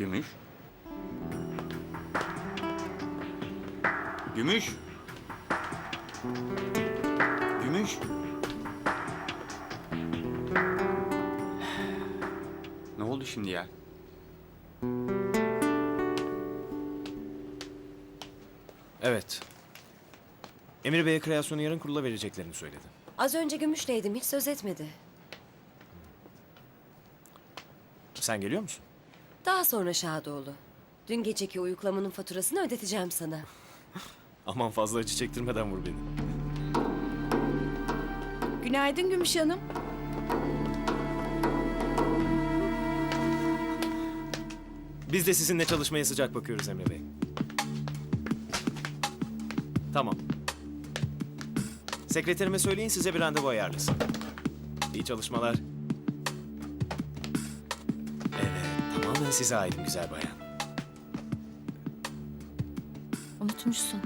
Gümüş. Gümüş. Gümüş. Ne oldu şimdi ya? Evet. Emir Bey'e kreasyonu yarın kurula vereceklerini söyledi. Az önce Gümüş'leydim hiç söz etmedi. Sen geliyor musun? Daha sonra Şadoğlu. Dün geceki uyuklamanın faturasını ödeteceğim sana. Aman fazla acı çektirmeden vur beni. Günaydın Gümüş Hanım. Biz de sizinle çalışmaya sıcak bakıyoruz Emre Bey. Tamam. Sekreterime söyleyin size bir randevu ayarlasın. İyi çalışmalar. Tamamen size ait güzel bayan. Unutmuşsun.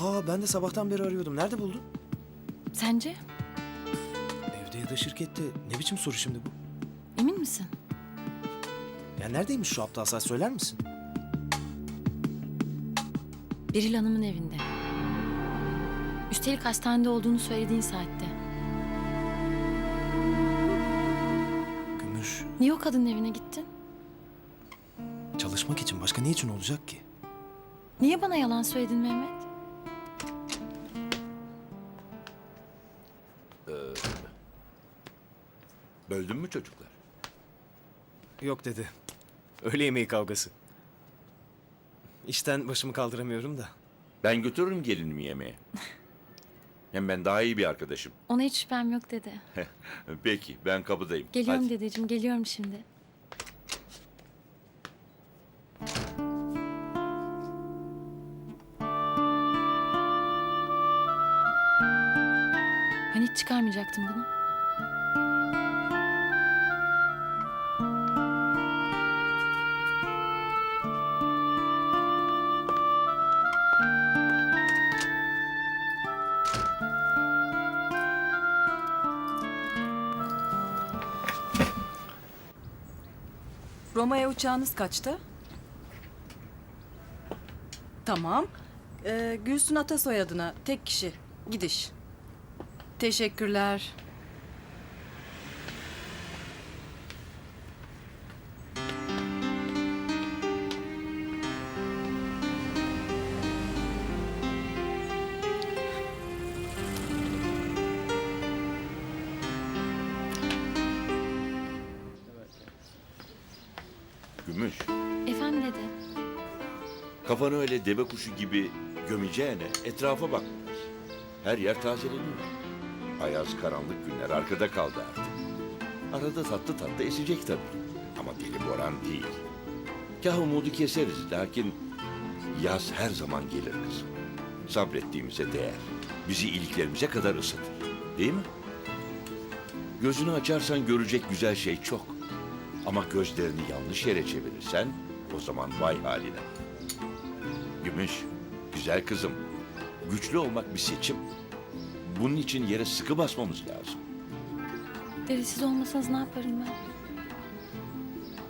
Aa, ben de sabahtan beri arıyordum. Nerede buldun? Sence? Evde ya da şirkette. Ne biçim soru şimdi bu? Emin misin? Ya neredeymiş şu aptal saat söyler misin? Beril Hanım'ın evinde. Üstelik hastanede olduğunu söylediğin saatte. Gümüş. Niye o kadının evine gittin? Çalışmak için başka ne için olacak ki? Niye bana yalan söyledin Mehmet? Böldün mü çocuklar? Yok dedi. Öğle yemeği kavgası. İşten başımı kaldıramıyorum da. Ben götürürüm gelinimi yemeğe. Hem ben daha iyi bir arkadaşım. Ona hiç şüphem yok dedi. Peki ben kapıdayım. Geliyorum Hadi. dedeciğim, geliyorum şimdi. Hiç çıkarmayacaktın bunu? Roma'ya uçağınız kaçta? Tamam. Ee, Gülsün Atasoy adına tek kişi. Gidiş. Teşekkürler. Gümüş. Efendim dede. Kafanı öyle deve kuşu gibi gömeceğine etrafa bak. Her yer tazeleniyor. Ayaz karanlık günler arkada kaldı artık. Arada tatlı tatlı esecek tabii. Ama deli boran değil. Kah umudu keseriz lakin yaz her zaman gelir kızım. Sabrettiğimize değer. Bizi iliklerimize kadar ısıtır. Değil mi? Gözünü açarsan görecek güzel şey çok. Ama gözlerini yanlış yere çevirirsen o zaman vay haline. Gümüş, güzel kızım. Güçlü olmak bir seçim. Bunun için yere sıkı basmamız lazım. Dede siz olmasanız ne yaparım ben?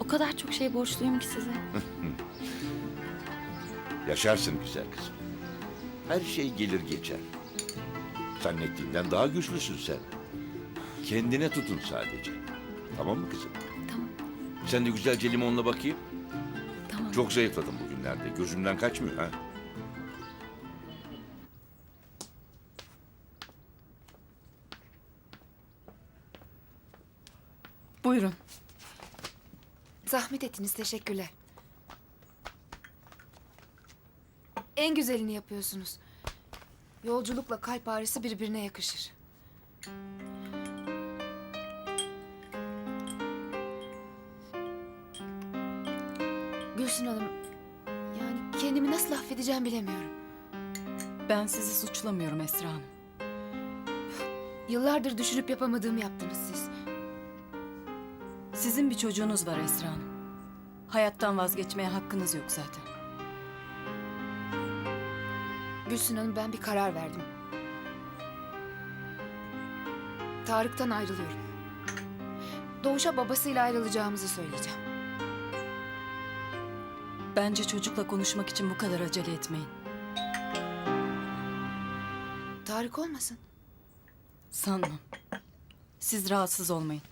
O kadar çok şey borçluyum ki size. Yaşarsın güzel kızım. Her şey gelir geçer. Zannettiğinden daha güçlüsün sen. Kendine tutun sadece. Tamam mı kızım? Tamam, Sen de güzelce limonla bakayım. tamam. Çok zayıfladım bugünlerde. Gözümden kaçmıyor ha. Buyurun. Zahmet ettiniz teşekkürler. En güzelini yapıyorsunuz. Yolculukla kalp ağrısı birbirine yakışır. Gülsün Hanım, yani kendimi nasıl affedeceğim bilemiyorum. Ben sizi suçlamıyorum Esra Hanım. Yıllardır düşünüp yapamadığımı yaptınız. Sizin bir çocuğunuz var Esra Hanım. Hayattan vazgeçmeye hakkınız yok zaten. Gülsün Hanım ben bir karar verdim. Tarık'tan ayrılıyorum. Doğuş'a babasıyla ayrılacağımızı söyleyeceğim. Bence çocukla konuşmak için bu kadar acele etmeyin. Tarık olmasın. Sanmam. Siz rahatsız olmayın.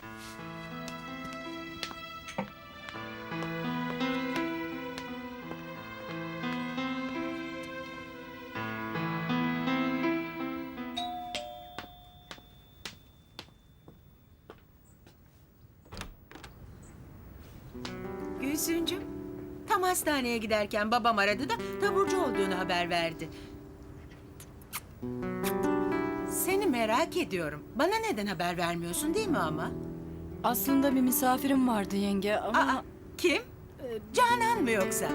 Gülsüncüm, tam hastaneye giderken babam aradı da taburcu olduğunu haber verdi. Seni merak ediyorum. Bana neden haber vermiyorsun değil mi ama? Aslında bir misafirim vardı yenge ama... Aa, kim? Canan mı yoksa?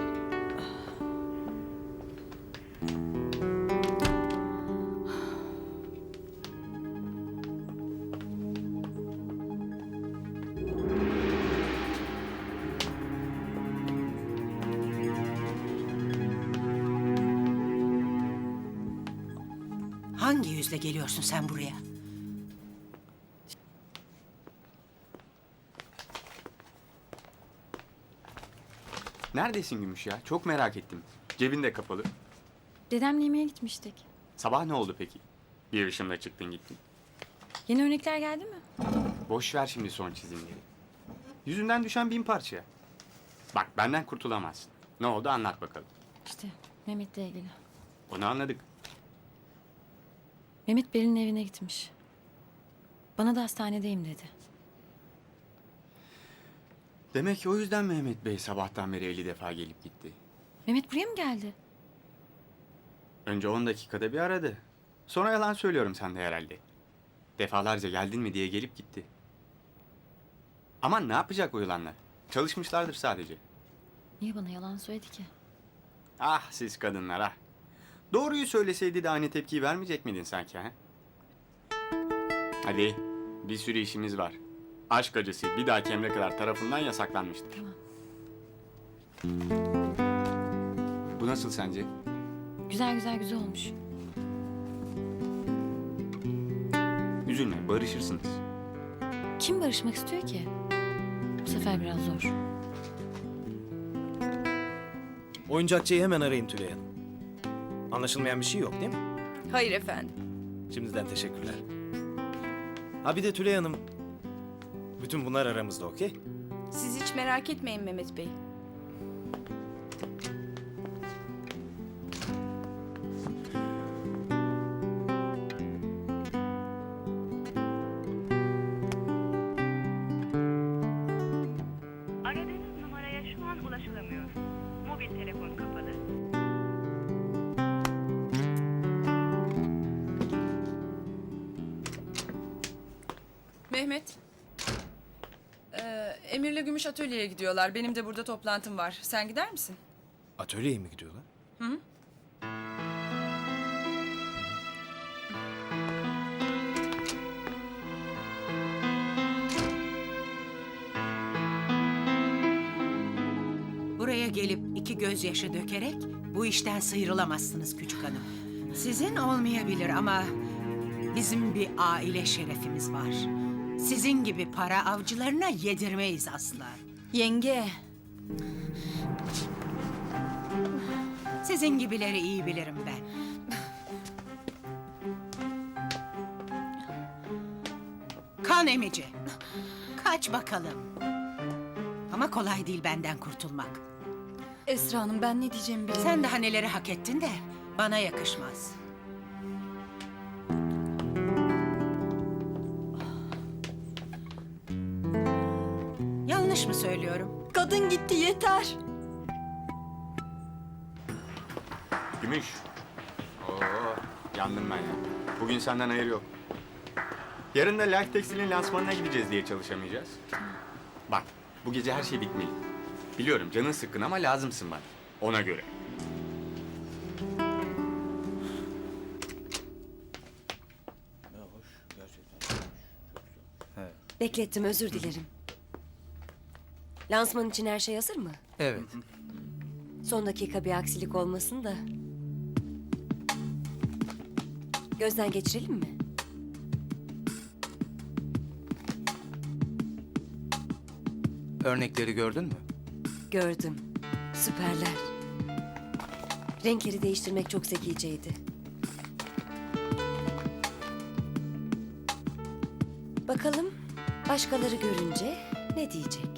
Hangi yüzle geliyorsun sen buraya? Neredesin Gümüş ya? Çok merak ettim. Cebin de kapalı. Dedemle yemeğe gitmiştik. Sabah ne oldu peki? Bir ışımda çıktın gittin. Yeni örnekler geldi mi? Boş ver şimdi son çizimleri. Yüzünden düşen bin parça. Bak benden kurtulamazsın. Ne oldu anlat bakalım. İşte Mehmet'le ilgili. Onu anladık. Mehmet Beril'in evine gitmiş. Bana da hastanedeyim dedi. Demek ki o yüzden Mehmet Bey sabahtan beri 50 defa gelip gitti. Mehmet buraya mı geldi? Önce 10 dakikada bir aradı. Sonra yalan söylüyorum sen de herhalde. Defalarca geldin mi diye gelip gitti. Aman ne yapacak o yılanlar? Çalışmışlardır sadece. Niye bana yalan söyledi ki? Ah siz kadınlar ah. Doğruyu söyleseydi de aynı tepkiyi vermeyecek miydin sanki ha? Hadi bir sürü işimiz var. Aşk acısı bir dahaki emre kadar tarafından yasaklanmıştır. Tamam. Bu nasıl sence? Güzel güzel güzel olmuş. Üzülme barışırsınız. Kim barışmak istiyor ki? Bu sefer biraz zor. Oyuncakçıyı hemen arayın Tülay Hanım. Anlaşılmayan bir şey yok değil mi? Hayır efendim. Şimdiden teşekkürler. Ha bir de Tülay Hanım. Bütün bunlar aramızda okey? Siz hiç merak etmeyin Mehmet Bey. Mehmet. Ee, Emir'le Gümüş atölyeye gidiyorlar. Benim de burada toplantım var. Sen gider misin? Atölyeye mi gidiyorlar? Buraya gelip iki gözyaşı dökerek bu işten sıyrılamazsınız küçük hanım. Sizin olmayabilir ama bizim bir aile şerefimiz var. Sizin gibi para avcılarına yedirmeyiz asla. Yenge. Sizin gibileri iyi bilirim ben. Kan emici. Kaç bakalım. Ama kolay değil benden kurtulmak. Esra Hanım ben ne diyeceğimi bilmiyorum. Sen daha neleri hak ettin de bana yakışmaz. Söylüyorum? Kadın gitti yeter. Gümüş. Oo, yandım ben ya. Bugün senden hayır yok. Yarın da Life Textil'in lansmanına gideceğiz diye çalışamayacağız. Bak, bu gece her şey bitmeli. Biliyorum canın sıkkın ama lazımsın bana. Ona göre. Beklettim özür dilerim. Lansman için her şey hazır mı? Evet. Son dakika bir aksilik olmasın da. Gözden geçirelim mi? Örnekleri gördün mü? Gördüm. Süperler. Renkleri değiştirmek çok zekiceydi. Bakalım başkaları görünce ne diyecek?